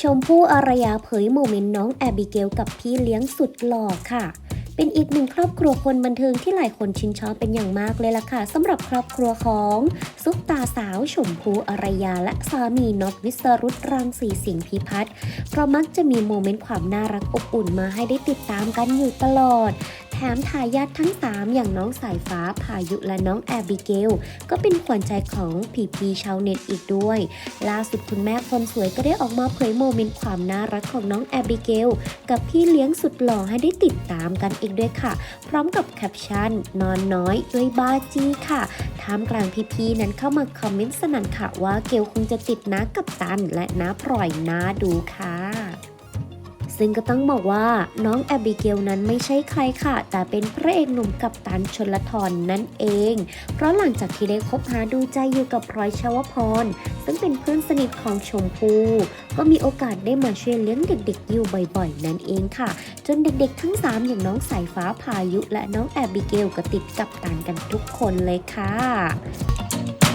ชมพู่อารยาเผยโมเมนต์น้องแอบิเกลกับพี่เลี้ยงสุดหล่อค่ะ เป็นอีกหนึ่งครอบครัวคนบันเทิงที่หลายคนชื่นชอบเป็นอย่างมากเลยล่ะค่ะสำหรับครอบครัวของซุปตาสาวชมพู่อารยาและสามีน็อตวิสรุตรังสีสิงห์พิพัฒน์เพราะมักจะมีโมเมนต์ความน่ารักอบอุ่นมาให้ได้ติดตามกันอยู่ตลอด ถมทายาททั้ง 3 อย่างน้องสายฟ้าพายุและน้องแอบิเกล ก็เป็นขวัญใจของพีพีชาวเน็ตอีกด้วย ล่าสุดคุณแม่คนสวยก็ได้ออกมาเผยโมเมนต์ความน่ารักของน้องแอบิเกล กับพี่เลี้ยงสุดหล่อให้ได้ติดตามกันอีกด้วยค่ะ พร้อมกับแคปชั่น นอนน้อยด้วยบาจีค่ะท่ามกลางพีๆนั้นเข้ามาคอมเมนต์สนั่นค่ะว่าเกลคงจะติดน้ากับตันและน้าพลอยน้าดูค่ะ ซึ่งก็ต้องบอกว่าน้องแอบิเกลนั้นไม่ใช่ใครค่ะ แต่เป็นพระเอกหนุ่มกับตันชนละทรนนั่นเอง เพราะหลังจากที่ได้คบหาดูใจอยู่กับพลอยชวพร ซึ่งเป็นเพื่อนสนิทของชมพู่ก็มีโอกาสได้มาช่วยเลี้ยงเด็กๆ อยู่บ่อยๆ นั่นเองค่ะ จนเด็กๆ ทั้ง 3 อย่างน้องสายฟ้าพายุ และน้องแอบิเกลก็ติดกับตันกันทุกคนเลยค่ะ